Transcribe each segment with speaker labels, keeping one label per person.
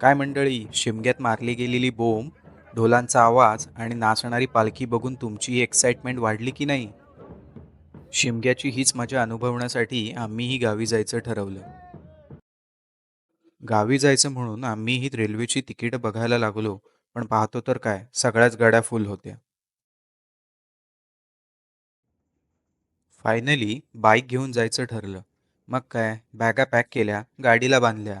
Speaker 1: काय मंडळी शिमग्यात मारली गेलेली बोंब ढोलांचा आवाज आणि नाचणारी पालखी बघून तुमची एक्साइटमेंट वाढली की नाही? शिमग्याची हीच मजा अनुभवण्यासाठी आम्हीही गावी जायचं ठरवलं. गावी जायचं म्हणून आम्हीही रेल्वेची तिकीटं बघायला लागलो पण पाहतो तर काय सगळ्याच गाड्या फुल होत्या. फायनली बाईक घेऊन जायचं ठरलं. मग काय बॅगा पॅक केल्या गाडीला बांधल्या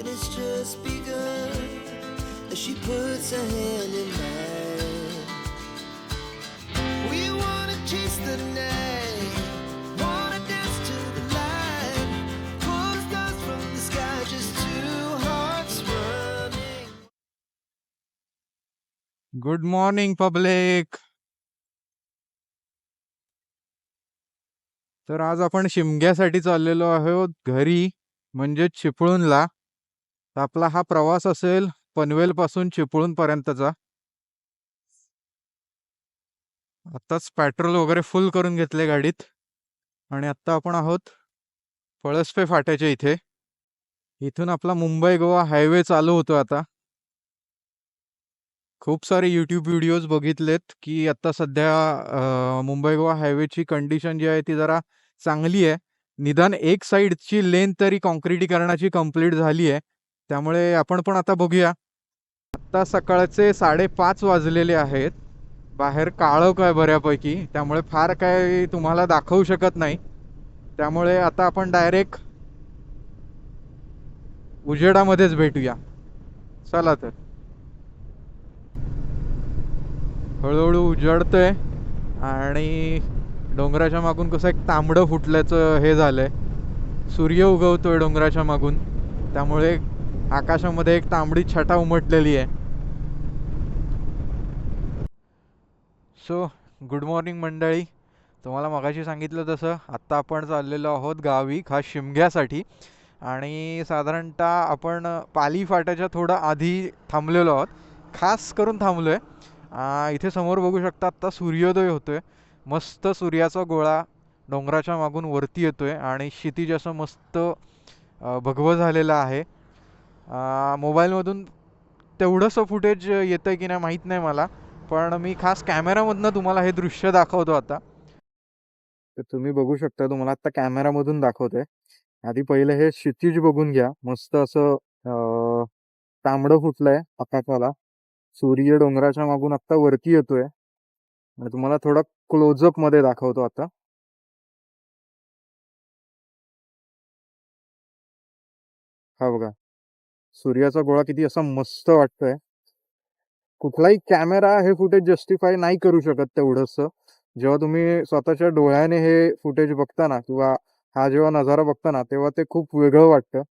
Speaker 2: and it's just begun as she puts her hand in mine. We wanna chase the night, wanna dance to the light, pull the stars from the sky, just two hearts running.
Speaker 3: Good morning public तर आज आपण शिमग्यासाठी चाललेलो आहोत घरी म्हणजेच चिपळूणला तर आपला हा प्रवास असेल पनवेल पासून चिपळूण पर्यंतचा आताच पेट्रोल वगैरे फुल करून घेतले गाडीत. आणि आत्ता आपण आहोत पळसपे फाट्याच्या इथे. इथून आपला मुंबई गोवा हायवे चालू होतो आता. खूप सारे यूट्यूब व्हिडिओज बघितलेत की आत्ता सध्या मुंबई गोवा हायवेची कंडिशन जी आहे ती जरा चांगली आहे. निदान एक साईडची लेन तरी कॉन्क्रिटीकरणाची कंप्लीट झाली आहे. त्यामुळे आपण पण आता बघूया. आत्ता सकाळचे साडेपाच वाजलेले आहेत. बाहेर काळोख आहे बऱ्यापैकी त्यामुळे फार काय तुम्हाला दाखवू शकत नाही. त्यामुळे आता आपण डायरेक्ट उजेडामध्येच भेटूया. चला तर. हळूहळू उजळतंय आणि डोंगराच्या मागून कसं एक तांबडं फुटल्याचं हे झालंय. सूर्य उगवतोय डोंगराच्या मागून. त्यामुळे आकाशामध्ये एक तांबडी छटा उमटलेली आहे. सो गुड मॉर्निंग मंडळी. तुम्हाला मगाशी सांगितलं तसं आत्ता आपण चाललेलो आहोत गावी खास शिमग्यासाठी. आणि साधारणतः आपण पाली फाट्याच्या थोडं आधी थांबलेलो आहोत. खास करून थांबलो आहे इथे समोर बघू शकता आत्ता सूर्योदय होतोय. मस्त सूर्याचा गोळा डोंगराच्या मागून वरती येतोय. आणि क्षितिज असं मस्त भगवं झालेलं आहे. मोबाईलमधून तेवढंसं फुटेज येतं आहे की नाही माहीत नाही मला पण मी खास कॅमेरामधनं तुम्हाला हे दृश्य दाखवतो आता. तर तुम्ही बघू शकता तुम्हाला आता कॅमेरामधून दाखवतोय. आधी पहिलं हे क्षितिज बघून घ्या. मस्त असं तांबडं फुटलंय आकाशाला. सूर्य डोंगराच्या मागून आत्ता वरती येतोय. आणि तुम्हाला थोडा क्लोजअपमध्ये दाखवतो आता. हा बघा. सूर्याचा गोळा किती असा मस्त वाटतोय. कुठलाही कॅमेरा हे फुटेज जस्टिफाय नाही करू शकत तेवढंच जेव्हा तुम्ही स्वतःच्या डोळ्याने हे फुटेज बघताना किंवा हा जेव्हा नजारा बघताना तेव्हा ते खूप वेगळं वाटतं.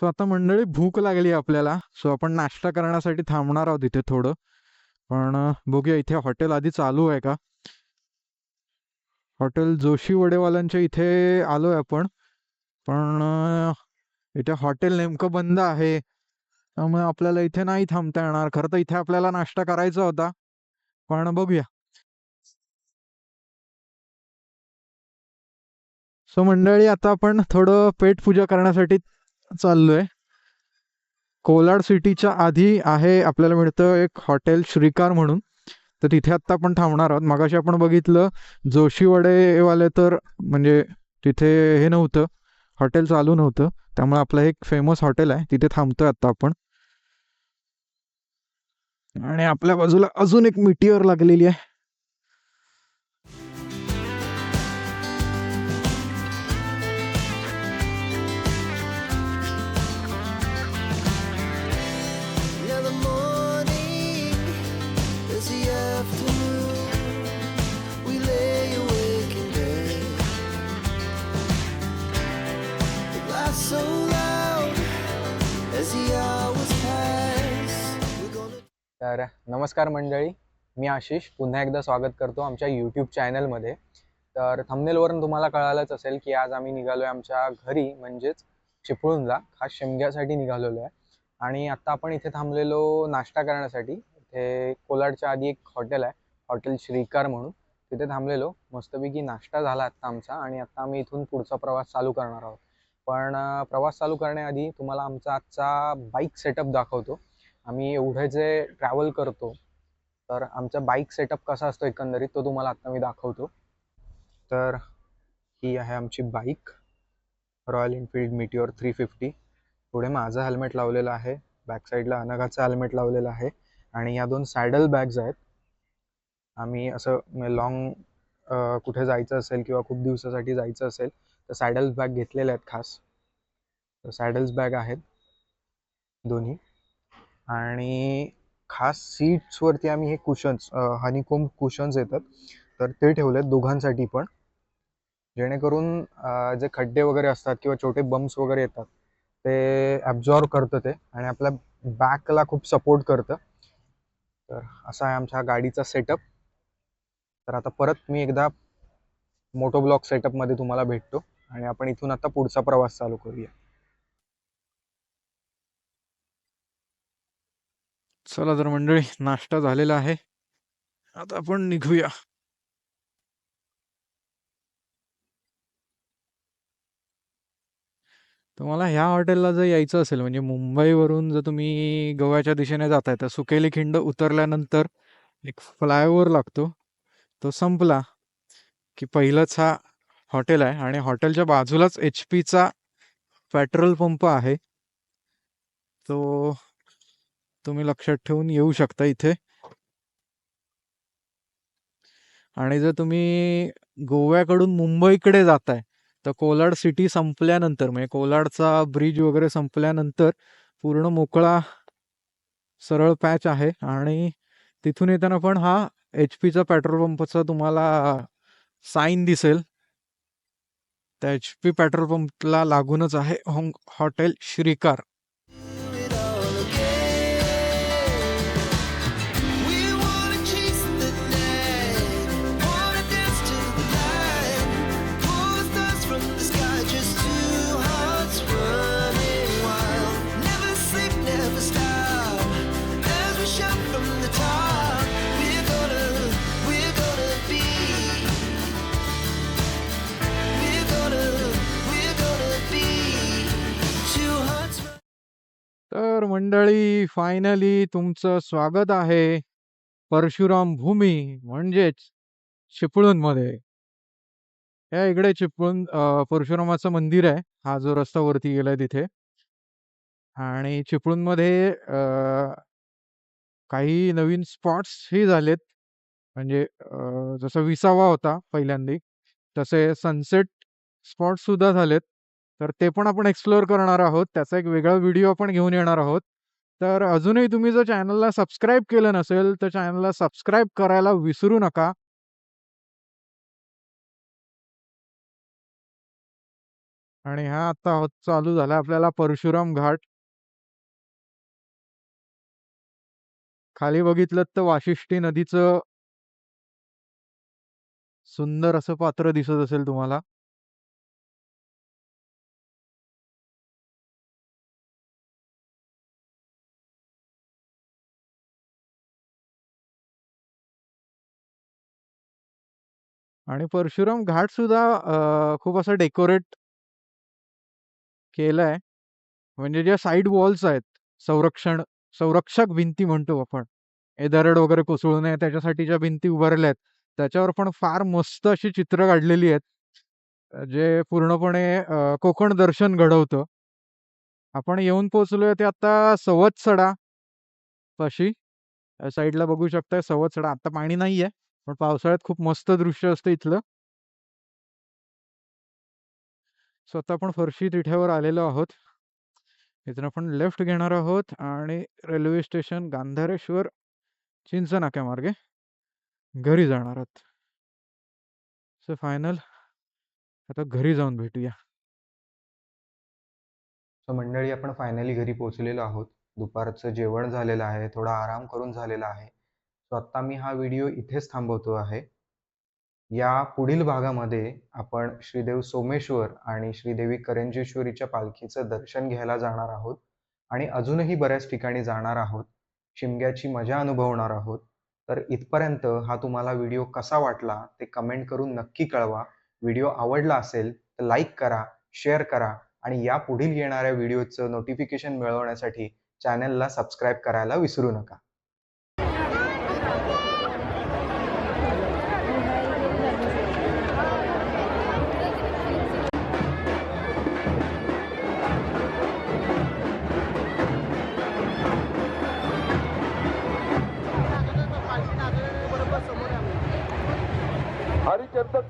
Speaker 3: सो आता मंडळी भूक लागली आपल्याला. सो आपण नाश्ता करण्यासाठी थांबणार आहोत इथे थोडं. पण बघूया इथे हॉटेल आधी चालू आहे का? हॉटेल जोशी वडेवाल्यांच्या इथे आलोय आपण. पण इथे हॉटेल नेमकं बंद आहे. त्यामुळे आपल्याला इथे नाही थांबता येणार. खरं तर इथे आपल्याला नाश्ता करायचा होता. पण बघूया. सो मंडळी आता आपण थोडं पेट पूजा करण्यासाठी चाललोय. कोलाड सिटीच्या आधी आहे आपल्याला मिळतं एक हॉटेल श्रीकार म्हणून. तर तिथे आत्ता आपण थांबणार आहोत. मगाशी आपण बघितलं जोशीवडेवाले तर म्हणजे तिथे हे नव्हतं हॉटेल चालू नव्हतं. त्यामुळे आपलं एक फेमस हॉटेल आहे. तिथे थांबतोय आत्ता आपण. आणि आपल्या बाजूला अजून एक मिटीवर लागलेली आहे.
Speaker 4: तर नमस्कार मंडळी मी आशिष. पुन्हा एकदा स्वागत करतो आमच्या यूट्यूब चॅनलमध्ये तर थंबनेलवरून तुम्हाला कळालंच असेल की आज आम्ही निघालो आहे आमच्या घरी म्हणजेच चिपळूणला. खास शिमग्यासाठी निघालेलो आहे आणि आत्ता आपण इथे थांबलेलो नाश्ता करण्यासाठी. इथे कोलाडच्या आधी एक हॉटेल आहे हॉटेल श्रीकार म्हणून. तिथे थांबलेलो. मस्तपैकी नाश्ता झाला आत्ता आमचा आणि आत्ता आम्ही इथून पुढचा प्रवास चालू करणार आहोत. पण प्रवास चालू करण्याआधी तुम्हाला आमचा आजचा बाईक सेटअप दाखवतो. आम्ही एवढे जे ट्रॅव्हल करतो तर आमचा बाईक सेटअप कसा असतो एकंदरीत तो तुम्हाला आता मी दाखवतो. तर ही आहे आमची bike Royal Enfield Meteor three fifty पुढे माझं हेल्मेट लावलेलं आहे बॅक साईडला अनघाचं हेल्मेट लावलेलं आहे आणि या दोन सॅडल बॅग्स आहेत. आम्ही असं म्हणजे लॉंग कुठे जायचं असेल किंवा खूप दिवसासाठी जायचं असेल तर सॅडल्स बॅग घेतलेल्या आहेत खास. तर सॅडल्स बॅग आहेत दोन्ही. आणि खास सीट्सवरती आम्ही हे कुशन्स हनीकोम कुशन्स येतात. तर ते ठेवलेत दोघांसाठी पण. जेणेकरून जे खड्डे वगैरे असतात किंवा छोटे बम्प्स वगैरे येतात ते ॲब्झॉर्व करतं ते आणि आपल्या बॅकला खूप सपोर्ट करतं. तर असा आहे आमच्या गाडीचा सेटअप तर आता परत मी एकदा मोटो ब्लॉक सेटअपमध्ये तुम्हाला भेटतो आणि आपण इथून आता पुढचा प्रवास चालू करूया.
Speaker 3: चला तर मंडळी नाश्ता झालेला आहे. आता आपण निघूया. तुम्हाला ह्या हॉटेलला जर यायचं असेल म्हणजे मुंबईवरून जर तुम्ही गोव्याच्या दिशेने जाताय तर सुकेली खिंड उतरल्यानंतर एक फ्लायओव्हर लागतो. तो संपला की पहिलंच हा हॉटेल आहे आणि हॉटेलच्या बाजूलाच एच पीचा पेट्रोल पंप आहे. तो तुम्ही लक्षात ठेवून येऊ शकता इथे. आणि जर तुम्ही गोव्याकडून मुंबईकडे जाताय तर कोलाड सिटी संपल्यानंतर म्हणजे कोलाडचा ब्रिज वगैरे संपल्यानंतर पूर्ण मोकळा सरळ पॅच आहे. आणि तिथून येताना पण हा एच पीचा पेट्रोल पंपचा तुम्हाला साईन दिसेल. त्या एच पी पेट्रोल पंपला लागूनच आहे होंग हॉटेल श्रीकार. मंडळी फायनली तुमचं स्वागत आहे. परशुराम भूमी म्हणजेच चिपळूणमध्ये. या इकडे चिपळूण परशुरामाचं मंदिर आहे. हा जो रस्ता वरती गेलाय तिथे. आणि चिपळूणमध्ये काही नवीन स्पॉट्स ही झालेत. म्हणजे जसा जसं विसावा होता पहिल्यांदी तसे सनसेट स्पॉट सुद्धा झालेत. तर ते पण आपण एक्सप्लोअर करणार आहोत. त्याचा एक वेगळा व्हिडिओ आपण घेऊन येणार आहोत. तर अजूनही तुम्ही जर चॅनलला सबस्क्राईब केलं नसेल तर चॅनलला सबस्क्राईब करायला विसरू नका. आणि हा आता हो, चालू झाला आपल्याला परशुराम घाट. खाली बघितलं तर वाशिष्ठी नदीचं सुंदर असं पात्र दिसत असेल तुम्हाला. आणि परशुराम घाट सुद्धा खूप असं डेकोरेट केलंय. म्हणजे ज्या साईड वॉल्स आहेत संरक्षण संरक्षक भिंती म्हणतो आपण. हे दरड वगैरे कोसळू नये त्याच्यासाठी ज्या भिंती उभारल्या आहेत त्याच्यावर पण फार मस्त अशी चित्र काढलेली आहेत. जे पूर्णपणे कोकण दर्शन घडवतं. आपण येऊन पोहोचलोय ते आता सवतसडा पाशी. साईडला बघू शकताय सवतसडा. आता पाणी नाहीये. पण पावसाळ्यात खूप मस्त दृश्य असतं इथलं. स्वतः आपण फरशी तिठ्यावर आलेलो आहोत. इथनं आपण लेफ्ट घेणार आहोत आणि रेल्वे स्टेशन गांधारेश्वर चिंच नाक्यामार्गे घरी जाणार आहोत. सो फायनल आता घरी जाऊन भेटूया.
Speaker 4: सो मंडळी आपण फायनली घरी पोहोचलेलो आहोत. दुपारचं जेवण झालेलं आहे थोडा आराम करून झालेला आहे. सो आत्ता मी हा व्हिडिओ इथेच थांबवतो आहे. या पुढील भागामध्ये आपण श्रीदेव सोमेश्वर आणि श्रीदेवी करंजेश्वरीच्या पालखीचं दर्शन घ्यायला जाणार आहोत आणि अजूनही बऱ्याच ठिकाणी जाणार आहोत शिमग्याची मजा अनुभवणार आहोत. तर इथपर्यंत हा तुम्हाला व्हिडिओ कसा वाटला ते कमेंट करून नक्की कळवा. व्हिडिओ आवडला असेल तर लाईक करा शेअर करा आणि या पुढील येणाऱ्या व्हिडिओचं नोटिफिकेशन मिळवण्यासाठी चॅनलला सबस्क्राईब करायला विसरू नका. हरिचंद्र